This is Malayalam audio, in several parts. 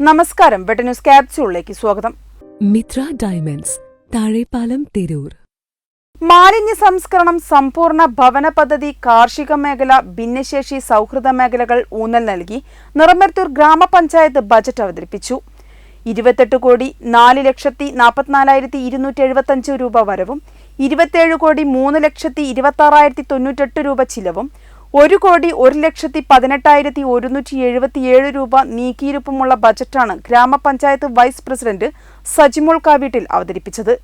നമസ്കാരം. വെട്ട ന്യൂസ് ക്യാപ്സ്യൂളിലേക്ക് സ്വാഗതം. മിത്ര ഡയമണ്ട്സ് താഴെപ്പാലം തിരൂർ. മാലിന്യ സംസ്കരണം സമ്പൂർണ ഭവന പദ്ധതി കാർഷിക മേഖല ഭിന്നശേഷി സൗഹൃദ മേഖലകൾ ഊന്നൽ നൽകി നിറമരുത്തൂർ ഗ്രാമപഞ്ചായത്ത് ബജറ്റ് അവതരിപ്പിച്ചു. ഇരുപത്തെട്ട് കോടി നാല് ലക്ഷത്തി നാൽപ്പത്തിനാലായിരത്തി ഇരുന്നൂറ്റി എഴുപത്തഞ്ച് രൂപ വരവും ഇരുപത്തേഴ് കോടി മൂന്ന് ലക്ഷത്തി ഇരുപത്തി ആറായിരത്തി തൊണ്ണൂറ്റെട്ട് രൂപ ചിലവും ഒരു കോടി ഒരു ലക്ഷത്തി പതിനെട്ടായിരത്തി ഒരുന്നൂറ്റി എഴുപത്തിയേഴ് രൂപ നീക്കിയിരുപ്പുമുള്ള ബജറ്റാണ് ഗ്രാമപഞ്ചായത്ത് വൈസ് പ്രസിഡന്റ് സജിമോൾ കാവീട്ടിൽ അവതരിപ്പിച്ചത്.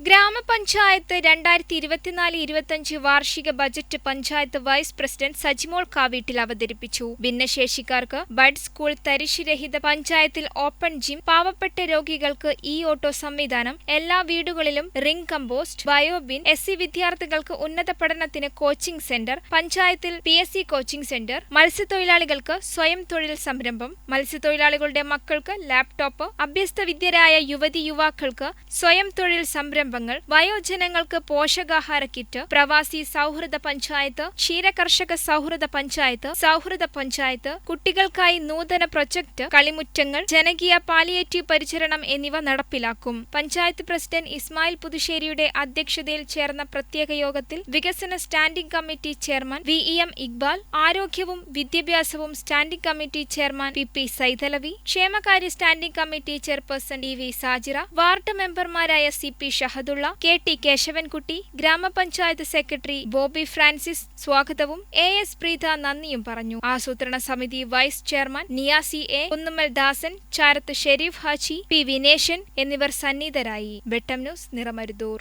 ഗ്രാമപഞ്ചായത്ത് രണ്ടായിരത്തി ഇരുപത്തിനാല് ഇരുപത്തിയഞ്ച് വാർഷിക budget panchayat vice president Sajimol Kaveettil അവതരിപ്പിച്ചു. ഭിന്നശേഷിക്കാർക്ക് ബഡ് സ്കൂൾ തരിശുരഹിത പഞ്ചായത്തിൽ ഓപ്പൺ ജിം പാവപ്പെട്ട രോഗികൾക്ക് ഇ ഓട്ടോ സംവിധാനം എല്ലാ വീടുകളിലും ring compost bio bin S C വിദ്യാർത്ഥികൾക്ക് ഉന്നത പഠനത്തിന് കോച്ചിംഗ് സെന്റർ പഞ്ചായത്തിൽ P S C coaching centre മത്സ്യത്തൊഴിലാളികൾക്ക് സ്വയം തൊഴിൽ സംരംഭം മത്സ്യത്തൊഴിലാളികളുടെ മക്കൾക്ക് ലാപ്ടോപ്പ് അഭ്യസ്ത വിദ്യരായ യുവതി യുവാക്കൾക്ക് സ്വയം തൊഴിൽ സംരംഭങ്ങൾ വയോജനങ്ങൾക്ക് പോഷകാഹാര കിറ്റ് പ്രവാസി സൗഹൃദ പഞ്ചായത്ത് ക്ഷീരകർഷക സൗഹൃദ പഞ്ചായത്ത് സൗഹൃദ പഞ്ചായത്ത് കുട്ടികൾക്കായി നൂതന പ്രൊജക്ട് കളിമുറ്റങ്ങൾ ജനകീയ പാലിയേറ്റീവ് പരിചരണം എന്നിവ നടപ്പിലാക്കും. പഞ്ചായത്ത് പ്രസിഡന്റ് ഇസ്മായിൽ പുതുശ്ശേരിയുടെ അധ്യക്ഷതയിൽ ചേർന്ന പ്രത്യേക യോഗത്തിൽ വികസന standing committee chairman V E M Iqbal ആരോഗ്യവും വിദ്യാഭ്യാസവും standing committee chairman P P Saithalavi ക്ഷേമകാര്യ standing committee chairperson E V Sajira ward മെമ്പർമാരായ C P Shahadulla K T Keshavankutty ഗ്രാമപഞ്ചായത്ത് സെക്രട്ടറി ബോബി ഫ്രാൻസിസ് സ്വാഗതവും എ എസ് പ്രീത നന്ദിയും പറഞ്ഞു. ആസൂത്രണ സമിതി vice chairman Niyasi A Kunnummal Dasan Charath Sharif Haji P Vineshan എന്നിവർ സന്നിധരായി. വെട്ടം ന്യൂസ് നിറമരുതൂർ.